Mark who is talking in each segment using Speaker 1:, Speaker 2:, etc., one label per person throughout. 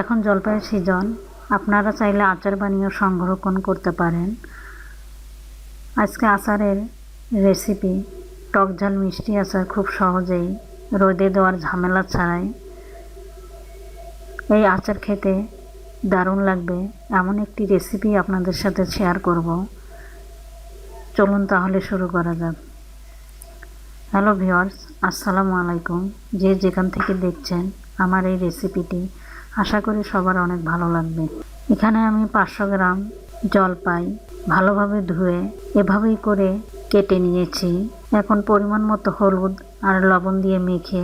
Speaker 1: এখন জলপাইয়ের সিজন, আপনারা চাইলে আচার বানিয়েও সংরক্ষণ করতে পারেন। আজকে আচারের রেসিপি টক ঝাল মিষ্টি আচার খুব সহজেই রোদে দেওয়ার ঝামেলা ছাড়াই এই আচার খেতে দারুণ লাগবে এমন একটি রেসিপি আপনাদের সাথে শেয়ার করব। চলুন তাহলে শুরু করা যাক। হ্যালো ভিওয়ার্স আসসালামু আলাইকুম। যে যেখান থেকে দেখছেন আমার এই রেসিপিটি আশা করি সবার অনেক ভালো লাগবে। এখানে আমি পাঁচশো গ্রাম জলপাই ভালোভাবে ধুয়ে এভাবেই করে কেটে নিয়েছি। এখন পরিমাণ মতো হলুদ আর লবণ দিয়ে মেখে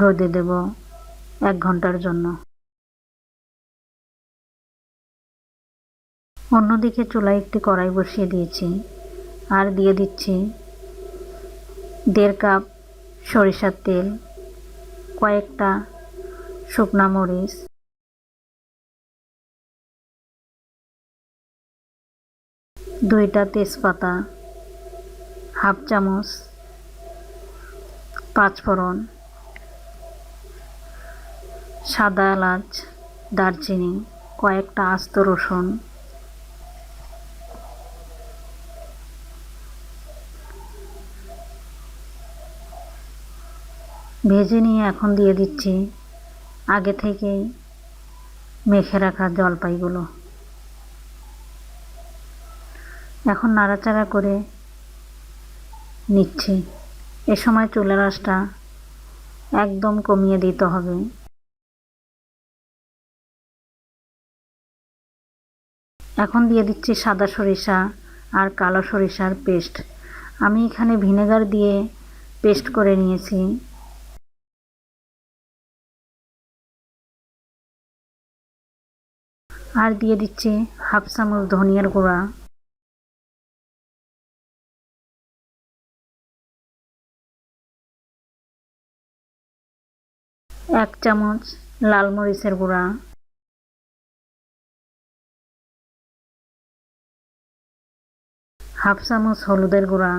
Speaker 1: রোদে দেব এক ঘণ্টার জন্য। অন্যদিকে চুলায় একটি কড়াই বসিয়ে দিয়েছি আর দিয়ে দিচ্ছি দেড় কাপ সরিষার তেল, কয়েকটা শুকনা মরিচ দুইটা তেজপাতা, হাফ চামচ পাঁচফোড়ন সাদা এলাচ, দারচিনি, কয়েকটা আস্ত রসুন, ভেজে নিয়ে এখন দিয়ে দিচ্ছি আগে থেকেই মেখে রাখা জলপাইগুলো। এখন নাড়াচাড়া করে নিচ্ছি। এ সময় চুলের আঁচটা একদম কমিয়ে দিতে হবে। এখন দিয়ে দিচ্ছি সাদা সরিষা আর কালো সরিষার পেস্ট। আমি এখানে ভিনেগার দিয়ে পেস্ট করে নিয়েছি। আর দিয়ে দিচ্ছি হাফ চামচ ধনিয়ার গুঁড়া। এক চামচ লাল মরিচের গুঁড়া। হাফ চামচ হলুদের গুঁড়া।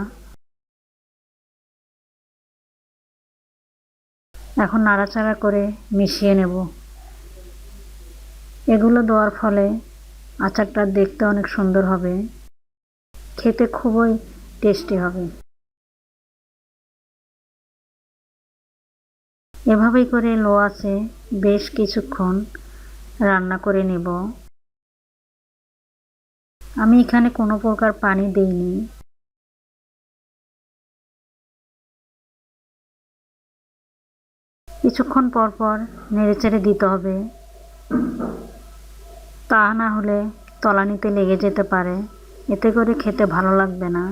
Speaker 1: এখন নাড়াচাড়া করে মিশিয়ে নেব। এগুলো দেওয়ার ফলে আচারটা দেখতে অনেক সুন্দর হবে। খেতে খুবই টেস্টি হবে। এভাবেই করে লো আছে বেশ কিছুক্ষণ রান্না করে নেব। আমি এখানে কোনো প্রকার পানি দেইনি। কিছুক্ষণ পর পর নেড়েচেড়ে দিতে হবে। তা না হলে তলানিতে লেগে যেতে পারে। এতে করে খেতে ভালো লাগবে না।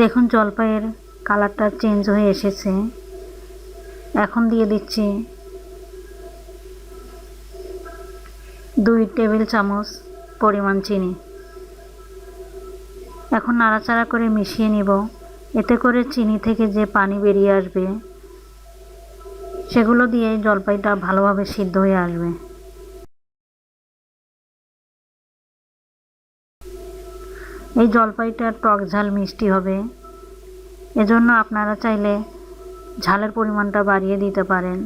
Speaker 1: দেখুন জলপাইয়ের কালারটা চেঞ্জ হয়ে এসেছে। এখন দিয়ে দিচ্ছি দুই টেবিল চামচ পরিমাণ চিনি। এখন নাড়াচাড়া করে মিশিয়ে নিব। এতে করে চিনি থেকে যে পানি বেরিয়ে আসবে, সেগুলো দিয়ে জলপাইটা ভালোভাবে সিদ্ধ হয়ে আসবে। এই জলপাইটা টক ঝাল মিষ্টি হবে। এজন্য আপনারা চাইলে ঝালের পরিমাণটা বাড়িয়ে দিতে পারেন।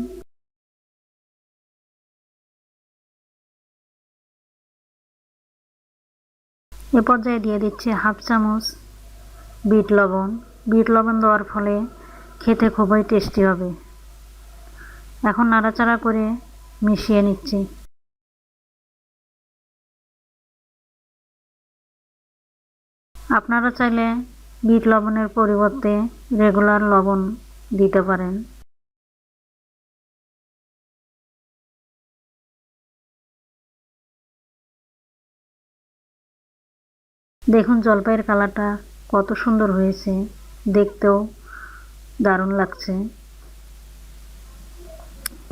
Speaker 1: এ পর্যায়ে দিয়ে দিচ্ছি হাফ চামচ বিট লবণ। বিট লবণ দেওয়ার ফলে খেতে খুবই টেস্টি হবে। এখন নাড়াচাড়া করে মিশিয়ে নিচ্ছি। আপনারা চাইলে বিট লবণের পরিবর্তে রেগুলার লবণ দিতে পারেন। দেখুন জলপাইয়ের কালারটা কত সুন্দর হয়েছে। দেখতেও দারুণ লাগছে।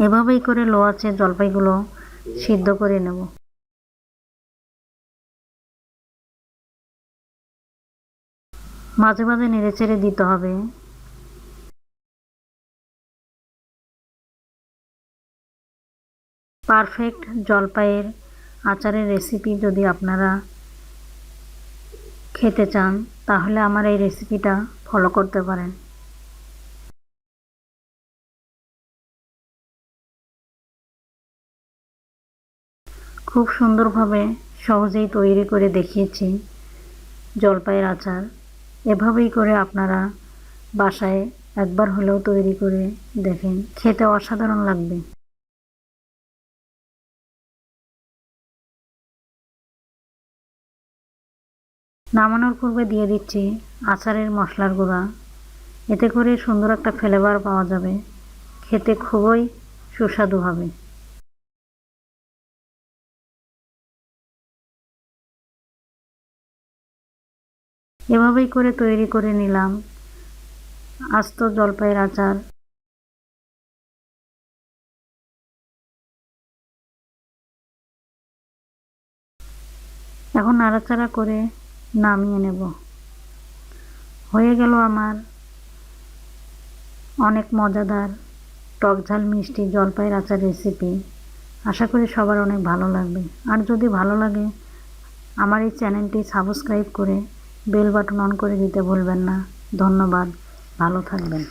Speaker 1: এভাবেই করে লো আছে জলপাইগুলো সিদ্ধ করে নেব। মাঝে মাঝে নেড়ে চেড়ে দিতে হবে। পারফেক্ট জলপাইয়ের আচারের রেসিপি যদি আপনারা খেতে চান, তাহলে আমার এই রেসিপিটা ফলো করতে পারেন। খুব সুন্দরভাবে সহজেই তৈরি করে দেখিয়েছি জলপাইয়ের আচার। এভাবেই করে আপনারা বাসায় একবার হলেও তৈরি করে দেখেন। খেতে অসাধারণ লাগবে। নামানোর পূর্বে দিয়ে দিচ্ছি আচারের মশলার গুঁড়া। এতে করে সুন্দর একটা ফ্লেভার পাওয়া যাবে। খেতে খুবই সুস্বাদু হবে। এভাবেই করে তৈরি করে নিলাম। আস্ত জলপাইয়ের আচার। এখন নাড়াচাড়া করে নামিয়ে নেব। হয়ে গেল আমার অনেক মজাদার টক ঝাল মিষ্টি জলপাইয়ের আচার রেসিপি। আশা করি সবার অনেক ভালো লাগবে। আর যদি ভালো লাগে, আমার এই চ্যানেলটি সাবস্ক্রাইব করে বেল বাটন অন করে দিতে ভুলবেন না। ধন্যবাদ। ভালো থাকবেন।